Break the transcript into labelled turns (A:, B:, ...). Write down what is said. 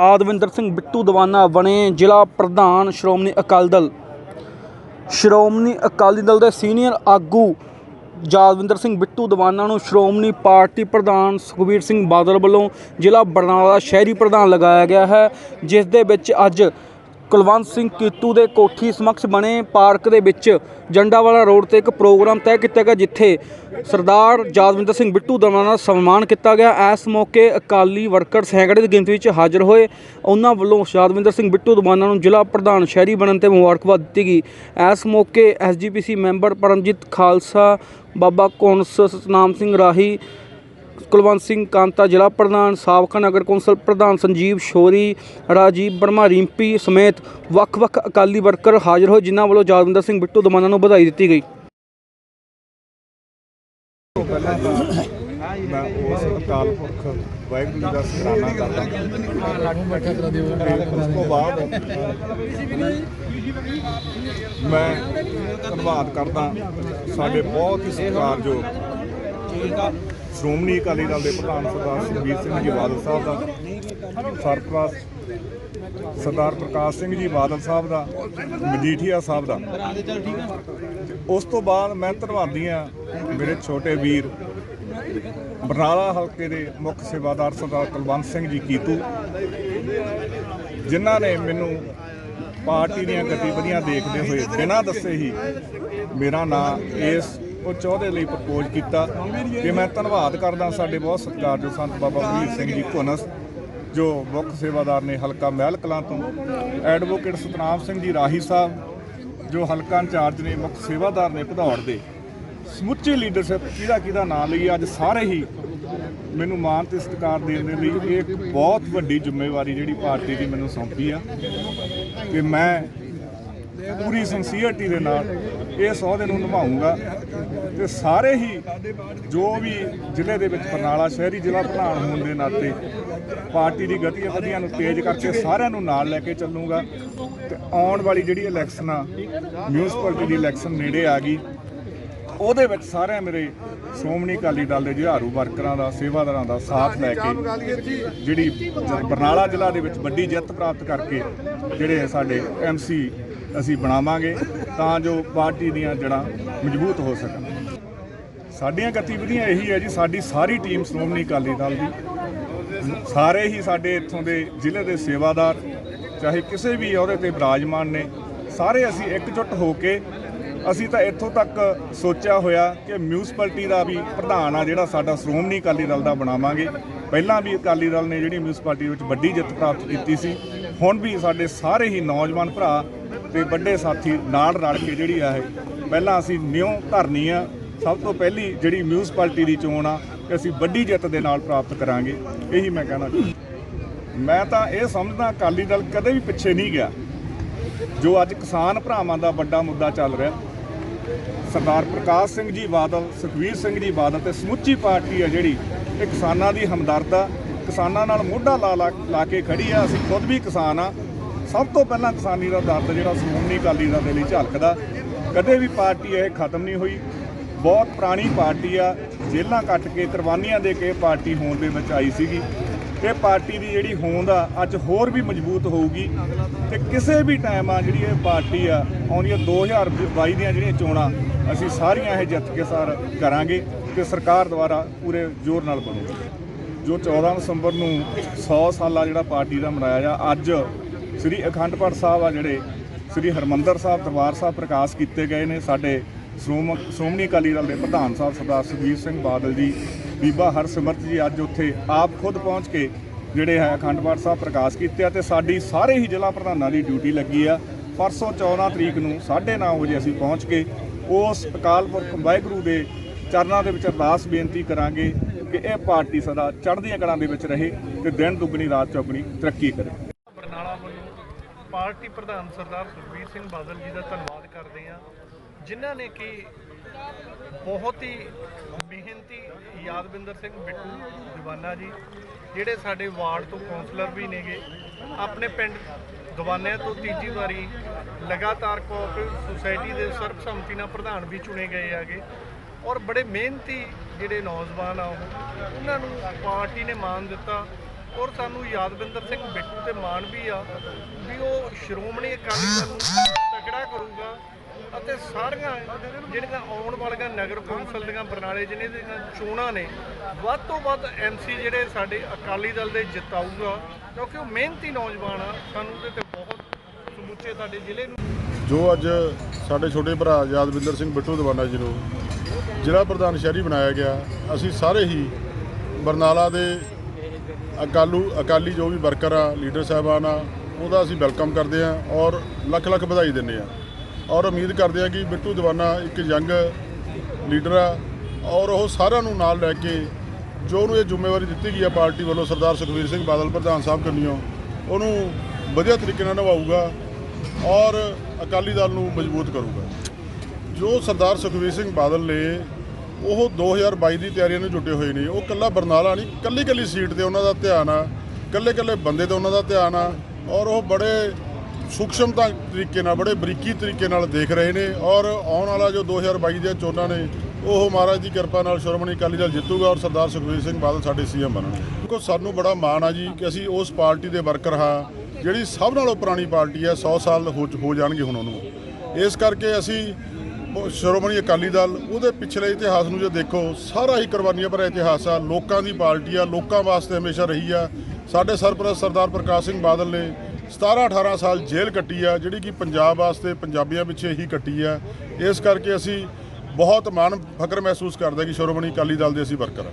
A: ਯਾਦਵਿੰਦਰ ਸਿੰਘ ਬਿੱਟੂ ਦਵਾਨਾ ਬਣੇ ਜ਼ਿਲ੍ਹਾ ਪ੍ਰਧਾਨ ਸ਼੍ਰੋਮਣੀ ਅਕਾਲੀ ਦਲ। ਸ਼੍ਰੋਮਣੀ ਅਕਾਲੀ ਦਲ ਦੇ ਸੀਨੀਅਰ ਆਗੂ ਯਾਦਵਿੰਦਰ ਸਿੰਘ ਬਿੱਟੂ ਦਵਾਨਾ ਨੂੰ ਸ਼੍ਰੋਮਣੀ ਪਾਰਟੀ ਪ੍ਰਧਾਨ ਸੁਖਬੀਰ ਸਿੰਘ ਬਾਦਲ ਵੱਲੋਂ ਜ਼ਿਲ੍ਹਾ ਬਰਨਾਲਾ ਸ਼ਹਿਰੀ ਪ੍ਰਧਾਨ ਲਗਾਇਆ ਗਿਆ ਹੈ, ਜਿਸ ਦੇ ਵਿੱਚ ਅੱਜ ਕੁਲਵੰਤ ਸਿੰਘ ਕੀਤੂ ਦੇ ਕੋਠੀ ਸਮਕਸ਼ ਬਣੇ ਪਾਰਕ ਦੇ ਵਿੱਚ ਜੰਡਾਵਾਲਾ ਰੋਡ ਤੇ ਇੱਕ ਪ੍ਰੋਗਰਾਮ ਤੈਅ ਕੀਤਾ ਗਿਆ, ਜਿੱਥੇ ਸਰਦਾਰ ਯਾਦਵਿੰਦਰ ਸਿੰਘ ਬਿੱਟੂ ਦਵਾਨਾ ਦਾ ਸਨਮਾਨ ਕੀਤਾ ਗਿਆ। ਇਸ ਮੌਕੇ ਅਕਾਲੀ ਵਰਕਰ ਸੈਂਕੜੇ ਦੀ ਗਿਣਤੀ ਵਿੱਚ ਹਾਜ਼ਰ ਹੋਏ। ਉਹਨਾਂ ਵੱਲੋਂ ਯਾਦਵਿੰਦਰ ਸਿੰਘ ਬਿੱਟੂ ਦਵਾਨਾ ਨੂੰ ਜ਼ਿਲ੍ਹਾ ਪ੍ਰਧਾਨ ਸ਼ਹਿਰੀ ਬਣਨ ਤੇ ਮੁਬਾਰਕਬਾਦ ਦਿੱਤੀ ਗਈ। ਇਸ ਮੌਕੇ ਐਸਜੀਪੀਸੀ ਮੈਂਬਰ ਪਰਮਜੀਤ ਖਾਲਸਾ, ਬਾਬਾ ਕੌਂਸ ਸਤਨਾਮ ਸਿੰਘ ਰਾਹੀ ਕੁਲਵੰਤ ਸਿੰਘ ਕਾਂਤਾ, ਜ਼ਿਲ੍ਹਾ ਪ੍ਰਧਾਨ, ਸਾਬਕਾ ਨਗਰ ਕੌਂਸਲ ਪ੍ਰਧਾਨ ਸੰਜੀਵ ਸ਼ੋਰੀ ਰਾਜੀਵ ਬਰਮਾ, ਰਿੰਪੀ ਸਮੇਤ ਵੱਖ-ਵੱਖ ਅਕਾਲੀ ਵਰਕਰ ਹਾਜ਼ਰ ਹੋਏ, ਜਿਨ੍ਹਾਂ ਵੱਲੋਂ ਯਾਦਵਿੰਦਰ ਸਿੰਘ ਬਿੱਟੂ ਦਮਾਨਾ ਨੂੰ ਵਧਾਈ ਦਿੱਤੀ ਗਈ।
B: ਪਹਿਲਾਂ ਤਾਂ ਮੈਂ ਉਸ ਅਕਾਲ ਪੁਰਖ ਵਾਹਿਗੁਰੂ ਜੀ ਦਾ ਸ਼ੁਕਰਾਨਾ ਕਰਦਾ ਉਸ ਤੋਂ ਬਾਅਦ ਮੈਂ ਧੰਨਵਾਦ ਕਰਦਾ ਸਾਡੇ ਬਹੁਤ ਹੀ ਸਤਿਕਾਰਯੋਗ ਸ਼੍ਰੋਮਣੀ ਅਕਾਲੀ ਦਲ ਦੇ ਪ੍ਰਧਾਨ ਸਰਦਾਰ ਸੁਖਬੀਰ ਸਿੰਘ ਜੀ ਬਾਦਲ ਸਾਹਿਬ ਦਾ, ਸਰਪ੍ਰਸਤ ਸਰਦਾਰ ਪ੍ਰਕਾਸ਼ ਸਿੰਘ ਜੀ ਬਾਦਲ ਸਾਹਿਬ ਦਾ, ਮਜੀਠੀਆ ਸਾਹਿਬ ਦਾ। ਉਸ ਤੋਂ ਬਾਅਦ ਮੈਂ ਧੰਨਵਾਦੀ ਹਾਂ ਮੇਰੇ ਛੋਟੇ ਵੀਰ ਬਰਨਾਲਾ ਹਲਕੇ ਦੇ ਮੁੱਖ ਸੇਵਾਦਾਰ ਸਰਦਾਰ ਕੁਲਵੰਤ ਸਿੰਘ ਜੀ ਕੀਤੂ, ਜਿਨ੍ਹਾਂ ਨੇ ਮੈਨੂੰ ਪਾਰਟੀ ਦੀਆਂ ਗਤੀਵਿਧੀਆਂ ਦੇਖਦੇ ਹੋਏ ਬਿਨਾਂ ਦੱਸੇ ਹੀ ਮੇਰਾ ਨਾਂ ਇਸ ਉਹ ਚੌਧੇ ਲਈ ਪ੍ਰਪੋਜ਼ ਕੀਤਾ ਕਿ ਮੈਂ ਧੰਨਵਾਦ ਕਰਦਾ ਸਾਡੇ ਬਹੁਤ ਸਤਿਕਾਰਯੋਗ ਸੰਤ ਬਾਬਾ ਵੀਰ ਸਿੰਘ ਜੀ ਘੁਨਸ, ਜੋ ਮੁੱਖ ਸੇਵਾਦਾਰ ਨੇ ਹਲਕਾ ਮਹਿਲ ਕਲਾਂ ਤੋਂ, ਐਡਵੋਕੇਟ ਸਤਨਾਮ ਸਿੰਘ ਜੀ ਰਾਹੀ ਸਾਹਿਬ, ਜੋ ਹਲਕਾ ਇੰਚਾਰਜ ਨੇ, ਮੁੱਖ ਸੇਵਾਦਾਰ ਨੇ ਭਦੌੜ ਦੇ। ਸਮੁੱਚੀ ਲੀਡਰਸ਼ਿਪ ਕਿਹਦਾ ਕਿਹਦਾ ਨਾਂ ਲਈ ਅੱਜ ਸਾਰੇ ਹੀ ਮੈਨੂੰ ਮਾਣ ਤੇ ਸਤਿਕਾਰ ਦੇਣ ਦੇ ਲਈ ਇਹ ਇੱਕ ਬਹੁਤ ਵੱਡੀ ਜ਼ਿੰਮੇਵਾਰੀ ਜਿਹੜੀ ਪਾਰਟੀ ਦੀ ਮੈਨੂੰ ਸੌਂਪੀ ਆ ਕਿ ਮੈਂ ਪੂਰੀ ਸਿੰਸੀਅਰਟੀ ਦੇ ਨਾਲ ਇਸ ਅਹੁਦੇ ਨੂੰ ਨਿਭਾਉਂਗਾ। ਤੇ ਸਾਰੇ ਹੀ ਜੋ ਵੀ ਜ਼ਿਲ੍ਹੇ ਦੇ ਵਿੱਚ ਬਰਨਾਲਾ ਸ਼ਹਿਰੀ ਜ਼ਿਲ੍ਹਾ ਪ੍ਰਧਾਨ ਹੋਣ ਦੇ ਨਾਤੇ ਪਾਰਟੀ ਦੀ ਗਤੀਵਿਧੀਆਂ ਨੂੰ ਤੇਜ਼ ਕਰਕੇ ਸਾਰਿਆਂ ਨੂੰ ਨਾਲ ਲੈ ਕੇ ਚੱਲੂਗਾ। ਤੇ ਆਉਣ ਵਾਲੀ ਜਿਹੜੀ ਇਲੈਕਸ਼ਨ ਆ ਮਿਊਨਿਸਪੈਲਿਟੀ ਦੀ ਇਲੈਕਸ਼ਨ ਨੇੜੇ ਆ ਗਈ। ਉਹਦੇ ਵਿੱਚ ਸਾਰਿਆਂ ਮੇਰੇ ਸ਼੍ਰੋਮਣੀ ਅਕਾਲੀ ਦਲ ਦੇ ਜੁਝਾਰੂ ਵਰਕਰਾਂ ਦਾ, ਸੇਵਾਦਾਰਾਂ ਦਾ ਸਾਥ ਲੈ ਕੇ ਜਿਹੜੀ ਬਰਨਾਲਾ ਜ਼ਿਲ੍ਹਾ ਦੇ ਵਿੱਚ ਵੱਡੀ ਜਿੱਤ ਪ੍ਰਾਪਤ ਕਰਕੇ ਜਿਹੜੇ ਸਾਡੇ ਐਮਸੀ ਅਸੀਂ ਬਣਾਵਾਂਗੇ ਤਾਂ ਜੋ ਪਾਰਟੀ ਦੀਆਂ ਜੜ੍ਹਾਂ ਮਜ਼ਬੂਤ ਹੋ ਸਕਣ। ਸਾਡੀਆਂ ਗਤੀਵਿਧੀਆਂ ਇਹੀ ਹੈ ਜੀ, ਸਾਡੀ ਸਾਰੀ ਟੀਮ ਸ਼੍ਰੋਮਣੀ ਅਕਾਲੀ ਦਲ ਦੀ। ਸਾਰੇ ਹੀ ਸਾਡੇ ਇੱਥੋਂ ਦੇ ਜ਼ਿਲ੍ਹੇ ਦੇ ਸੇਵਾਦਾਰ, ਚਾਹੇ ਕਿਸੇ ਵੀ ਅਹੁਦੇ ਤੇ ਬਿਰਾਜਮਾਨ ਨੇ, ਸਾਰੇ ਅਸੀਂ ਇਕਜੁੱਟ ਹੋ ਕੇ ਅਸੀਂ ਤਾਂ ਇੱਥੋਂ ਤੱਕ ਸੋਚਿਆ ਹੋਇਆ ਕਿ ਮਿਊਨਿਸਪੈਲਿਟੀ ਦਾ ਵੀ ਪ੍ਰਧਾਨ ਆ ਜਿਹੜਾ ਸਾਡਾ ਸ਼੍ਰੋਮਣੀ ਅਕਾਲੀ ਦਲ ਦਾ ਬਣਾਵਾਂਗੇ। ਪਹਿਲਾਂ ਵੀ ਅਕਾਲੀ ਦਲ ਨੇ ਜਿਹੜੀ ਮਿਊਨਿਸਪੈਲਿਟੀ ਵਿੱਚ ਵੱਡੀ ਜਿੱਤ ਪ੍ਰਾਪਤ ਕੀਤੀ ਸੀ, ਹੁਣ ਵੀ ਸਾਡੇ ਸਾਰੇ ਹੀ ਨੌਜਵਾਨ ਭਰਾ ਤੇ ਵੱਡੇ ਸਾਥੀ ਨਾਲ ਰਲ ਕੇ ਜਿਹੜੀ ਆ ਇਹ, ਪਹਿਲਾਂ ਅਸੀਂ ਨਿਉ ਧਰਨੀ ਆ, ਸਭ ਤੋਂ ਪਹਿਲੀ ਜਿਹੜੀ ਮਿਊਨਿਸਪੈਲਿਟੀ ਦੀ ਚੋਣ ਆ ਕਿ ਅਸੀਂ ਵੱਡੀ ਜਿੱਤ ਦੇ ਨਾਲ ਪ੍ਰਾਪਤ ਕਰਾਂਗੇ, ਇਹੀ ਮੈਂ ਕਹਿਣਾ ਮੈਂ ਤਾਂ ਇਹ ਸਮਝਦਾ ਅਕਾਲੀ ਦਲ ਕਦੇ ਵੀ ਪਿੱਛੇ ਨਹੀਂ ਗਿਆ, ਜੋ ਅੱਜ ਕਿਸਾਨ ਭਰਾਵਾਂ ਦਾ ਵੱਡਾ ਮੁੱਦਾ ਚੱਲ ਰਿਹਾ। ਸਰਦਾਰ ਪ੍ਰਕਾਸ਼ ਸਿੰਘ ਜੀ ਬਾਦਲ, ਸੁਖਵੀਰ ਸਿੰਘ ਜੀ ਬਾਦਲ ਤੇ ਸਮੁੱਚੀ ਪਾਰਟੀ ਆ ਜਿਹੜੀ, ਇਹ ਕਿਸਾਨਾਂ ਦੀ ਹਮਦਰਦ ਆ, ਕਿਸਾਨਾਂ ਨਾਲ ਮੋਢਾ ਲਾ ਲਾ ਲਾ ਕੇ ਖੜੀ ਆ, ਅਸੀਂ ਖੁਦ ਵੀ ਕਿਸਾਨ ਆ ਸਭ ਤੋਂ ਪਹਿਲਾਂ ਕਿਸਾਨੀ ਦਾ ਦਰਦ ਜਿਹੜਾ ਸ਼੍ਰੋਮਣੀ ਅਕਾਲੀ ਦਲ ਦੇ ਲਈ ਝਲਕਦਾ। ਕਦੇ ਵੀ ਪਾਰਟੀ ਇਹ ਖਤਮ ਨਹੀਂ ਹੋਈ। ਬਹੁਤ ਪੁਰਾਣੀ ਪਾਰਟੀ ਆ, ਜੇਲ੍ਹਾਂ ਕੱਟ ਕੇ ਕੁਰਬਾਨੀਆਂ ਦੇ ਕੇ ਪਾਰਟੀ ਹੋਂਦ ਦੇ ਵਿੱਚ ਆਈ ਸੀਗੀ। ਇਹ ਪਾਰਟੀ ਦੀ ਜਿਹੜੀ ਹੋਂਦ ਆ, ਅੱਜ ਹੋਰ ਵੀ ਮਜ਼ਬੂਤ ਹੋਊਗੀ। ਤੇ ਕਿਸੇ ਵੀ ਟਾਈਮ ਆ ਜਿਹੜੀ ਇਹ ਪਾਰਟੀ ਆ, ਆਉਂਦੀਆਂ 2022 ਦੀਆਂ ਜਿਹੜੀਆਂ ਚੋਣਾਂ, ਅਸੀਂ ਸਾਰੀਆਂ ਇਹ ਜਿੱਤ ਕੇ ਸਾਰ ਕਰਾਂਗੇ ਤੇ ਸਰਕਾਰ ਦੁਆਰਾ ਪੂਰੇ ਜ਼ੋਰ ਨਾਲ ਬਣੂਗੀ। ਜੋ 14 ਦਸੰਬਰ ਨੂੰ 100 ਸਾਲਾ ਜਿਹੜਾ ਪਾਰਟੀ ਦਾ ਮਨਾਇਆ ਜਾ, ਅੱਜ ਸ੍ਰੀ ਅਖੰਡ ਪਾਠ ਸਾਹਿਬ ਆ ਜਿਹੜੇ ਸ੍ਰੀ ਹਰਮੰਦਰ ਸਾਹਿਬ, ਦਰਬਾਰ ਸਾਹਿਬ ਪ੍ਰਕਾਸ਼ ਕੀਤੇ ਗਏ ਨੇ। ਸਾਡੇ ਸ਼੍ਰੋਮ, ਸ਼੍ਰੋਮਣੀ ਅਕਾਲੀ ਦਲ ਦੇ ਪ੍ਰਧਾਨ ਸਾਹਿਬ ਸਰਦਾਰ ਸੁਖਬੀਰ ਸਿੰਘ ਬਾਦਲ ਜੀ, ਬੀਬਾ ਹਰਸਿਮਰਤ ਜੀ ਅੱਜ ਉੱਥੇ ਆਪ ਖੁਦ ਪਹੁੰਚ ਕੇ ਜਿਹੜੇ ਹੈ ਅਖੰਡ ਪਾਠ ਸਾਹਿਬ ਪ੍ਰਕਾਸ਼ ਕੀਤੇ ਆ ਤੇ ਸਾਡੀ ਸਾਰੇ ਹੀ ਜ਼ਿਲ੍ਹਾ ਪ੍ਰਧਾਨਾਂ ਦੀ ਡਿਊਟੀ ਲੱਗੀ ਆ। ਪਰਸੋਂ 14 ਤਰੀਕ ਨੂੰ 9:30 ਵਜੇ ਅਸੀਂ ਪਹੁੰਚ ਕੇ ਉਸ ਅਕਾਲ ਪੁਰਖ ਵਾਹਿਗੁਰੂ ਦੇ ਚਰਨਾਂ ਦੇ ਵਿੱਚ ਅਰਦਾਸ ਬੇਨਤੀ ਕਰਾਂਗੇ ਕਿ ਇਹ ਪਾਰਟੀ ਸਦਾ ਚੜ੍ਹਦੀਆਂ ਕਲਾਂ ਦੇ ਵਿੱਚ ਰਹੇ ਤੇ ਦਿਨ ਦੁੱਗਣੀ, ਰਾਤ ਚੌਗਣੀ ਤਰੱਕੀ ਕਰੇ।
C: ਪਾਰਟੀ ਪ੍ਰਧਾਨ ਸਰਦਾਰ ਸੁਖਬੀਰ ਸਿੰਘ ਬਾਦਲ ਜੀ ਦਾ ਧੰਨਵਾਦ ਕਰਦੇ ਹਾਂ, ਜਿਨ੍ਹਾਂ ਨੇ ਕਿ ਬਹੁਤ ਹੀ ਮਿਹਨਤੀ ਯਾਦਵਿੰਦਰ ਸਿੰਘ ਬਿੱਟੂ ਦੀਵਾਨਾ ਜੀ, ਜਿਹੜੇ ਸਾਡੇ ਵਾਰਡ ਤੋਂ ਕਾਉਂਸਲਰ ਵੀ ਨੇਗੇ, ਆਪਣੇ ਪਿੰਡ ਦੀਵਾਨਿਆਂ ਤੋਂ ਤੀਜੀ ਵਾਰੀ ਲਗਾਤਾਰ ਕੋਆਪਰੇਟਿਵ ਸੁਸਾਇਟੀ ਦੇ ਸਰਬਸੰਮਤੀ ਨਾਲ ਪ੍ਰਧਾਨ ਵੀ ਚੁਣੇ ਗਏ ਹੈਗੇ। ਔਰ ਬੜੇ ਮਿਹਨਤੀ ਜਿਹੜੇ ਨੌਜਵਾਨ ਆ ਉਹ, ਉਹਨਾਂ ਨੂੰ ਪਾਰਟੀ ਨੇ ਮਾਨ ਦਿੱਤਾ। ਔਰ ਸਾਨੂੰ ਯਾਦਵਿੰਦਰ ਸਿੰਘ ਬਿੱਟੂ ਤੇ ਮਾਣ ਵੀ ਆ, ਵੀ ਉਹ ਸ਼੍ਰੋਮਣੀ ਅਕਾਲੀ ਦਲ ਨੂੰ ਤਕੜਾ ਕਰੂਗਾ ਅਤੇ ਸਾਰੀਆਂ ਜਿਹੜੀਆਂ ਆਉਣ ਵਾਲੀਆਂ ਨਗਰ ਕੌਂਸਲ ਦੀਆਂ ਬਰਨਾਲੇ ਜ਼ਿਲ੍ਹੇ ਦੀਆਂ ਚੋਣਾਂ ਨੇ, ਵੱਧ ਤੋਂ ਵੱਧ ਐਮਸੀ ਜਿਹੜੇ ਸਾਡੇ ਅਕਾਲੀ ਦਲ ਦੇ ਜਿਤਾਊਗਾ, ਕਿਉਂਕਿ ਉਹ ਮਿਹਨਤੀ ਨੌਜਵਾਨ ਆ, ਸਾਨੂੰ ਉਹਦੇ ਤੇ ਬਹੁਤ ਸਮੁੱਚੇ ਸਾਡੇ ਜ਼ਿਲ੍ਹੇ ਨੂੰ
D: ਜੋ ਅੱਜ ਸਾਡੇ ਛੋਟੇ ਭਰਾ ਯਾਦਵਿੰਦਰ ਸਿੰਘ ਬਿੱਟੂ ਦਵਾਨਾ ਜੀ ਨੂੰ ਜ਼ਿਲ੍ਹਾ ਪ੍ਰਧਾਨ ਸ਼ਹਿਰੀ ਬਣਾਇਆ ਗਿਆ, ਅਸੀਂ ਸਾਰੇ ਹੀ ਬਰਨਾਲਾ ਦੇ ਅਕਾਲੂ ਅਕਾਲੀ ਜੋ ਵੀ ਵਰਕਰ ਆ, ਲੀਡਰ ਸਾਹਿਬਾਨ ਆ, ਉਹਦਾ ਅਸੀਂ ਵੈਲਕਮ ਕਰਦੇ ਆ ਔਰ ਲੱਖ ਲੱਖ ਵਧਾਈ ਦਿੰਦੇ ਆ। ਔਰ ਉਮੀਦ ਕਰਦੇ ਆ ਕਿ ਬਿੱਟੂ ਦੀਵਾਨਾ ਇੱਕ ਯੰਗ ਲੀਡਰ ਆ ਔਰ ਉਹ ਸਾਰਿਆਂ ਨੂੰ ਨਾਲ ਲੈ ਕੇ ਜੋ ਉਹਨੂੰ ਇਹ ਜ਼ਿੰਮੇਵਾਰੀ ਦਿੱਤੀ ਗਈ ਆ ਪਾਰਟੀ ਵੱਲੋਂ ਸਰਦਾਰ ਸੁਖਬੀਰ ਸਿੰਘ ਬਾਦਲ, ਪ੍ਰਧਾਨ ਸਾਹਿਬ ਕੰਨਿਓ, ਉਹਨੂੰ ਵਧੀਆ ਤਰੀਕੇ ਨਾਲ ਨਿਭਾਊਗਾ ਔਰ ਅਕਾਲੀ ਦਲ ਨੂੰ ਮਜ਼ਬੂਤ ਕਰੂਗਾ। ਜੋ ਸਰਦਾਰ ਸੁਖਬੀਰ ਸਿੰਘ ਬਾਦਲ ਨੇ ਉਹ 2022 ਦੀ ਤਿਆਰੀਆਂ ਨੂੰ ਜੁਟੇ ਹੋਏ ਨੇ। ਉਹ ਕੱਲਾ ਬਰਨਾਲਾ ਨਹੀਂ ਕੱਲੀ ਕੱਲੀ ਸੀਟ ਤੇ ਉਹਨਾਂ ਦਾ ਧਿਆਨ ਆ। ਕੱਲੇ ਕੱਲੇ ਬੰਦੇ ਤੇ ਉਹਨਾਂ ਦਾ ਧਿਆਨ ਆ। ਔਰ ਉਹ ਬੜੇ ਸੂਖਸ਼ਮਤਾ ਤਰੀਕੇ ਨਾਲ, ਬੜੇ ਬਰੀਕੀ ਤਰੀਕੇ ਨਾਲ ਦੇਖ ਰਹੇ ਨੇ। ਔਰ ਆਉਣ ਵਾਲਾ ਜੋ 2022 ਦੀਆਂ ਚੋਣਾਂ ਨੇ, ਉਹ ਮਹਾਰਾਜ ਦੀ ਕਿਰਪਾ ਨਾਲ ਸ਼੍ਰੋਮਣੀ ਅਕਾਲੀ ਦਲ ਜਿੱਤੂਗਾ ਔਰ ਸਰਦਾਰ ਸੁਖਬੀਰ ਸਿੰਘ ਬਾਦਲ ਸਾਡੇ ਸੀਐਮ ਬਣਨਗੇ। ਕਿਉਂਕਿ ਸਾਨੂੰ ਬੜਾ ਮਾਣ ਆ ਜੀ ਕਿ ਅਸੀਂ ਉਸ ਪਾਰਟੀ ਦੇ ਵਰਕਰ ਹਾਂ, ਜਿਹੜੀ ਸਭ ਨਾਲੋਂ ਪੁਰਾਣੀ ਪਾਰਟੀ ਹੈ 100 ਸਾਲ ਹੋ ਹੋ ਜਾਣਗੇ ਹੁਣ ਉਹਨੂੰ। ਇਸ ਕਰਕੇ ਅਸੀਂ ਸ਼੍ਰੋਮਣੀ ਅਕਾਲੀ ਦਲ, ਉਹਦੇ ਪਿਛਲੇ ਇਤਿਹਾਸ ਨੂੰ ਜੇ ਦੇਖੋ, ਸਾਰਾ ਹੀ ਕੁਰਬਾਨੀਆਂ ਭਰਿਆ ਇਤਿਹਾਸ ਆ। ਲੋਕਾਂ ਦੀ ਪਾਰਟੀ ਆ, ਲੋਕਾਂ ਵਾਸਤੇ ਹਮੇਸ਼ਾ ਰਹੀ ਆ। ਸਾਡੇ ਸਰਪ੍ਰਸਤ ਸਰਦਾਰ ਪ੍ਰਕਾਸ਼ ਸਿੰਘ ਬਾਦਲ ਨੇ 17 18 ਸਾਲ ਜੇਲ੍ਹ ਕੱਟੀ ਆ, ਜਿਹੜੀ ਕਿ ਪੰਜਾਬ ਵਾਸਤੇ ਪੰਜਾਬੀਆਂ ਪਿੱਛੇ ਹੀ ਕੱਟੀ ਆ। ਇਸ ਕਰਕੇ ਅਸੀਂ ਬਹੁਤ ਮਾਣ ਫਕਰ ਮਹਿਸੂਸ ਕਰਦੇ ਕਿ ਸ਼੍ਰੋਮਣੀ ਅਕਾਲੀ ਦਲ ਦੇ ਅਸੀਂ ਵਰਕਰ ਆ।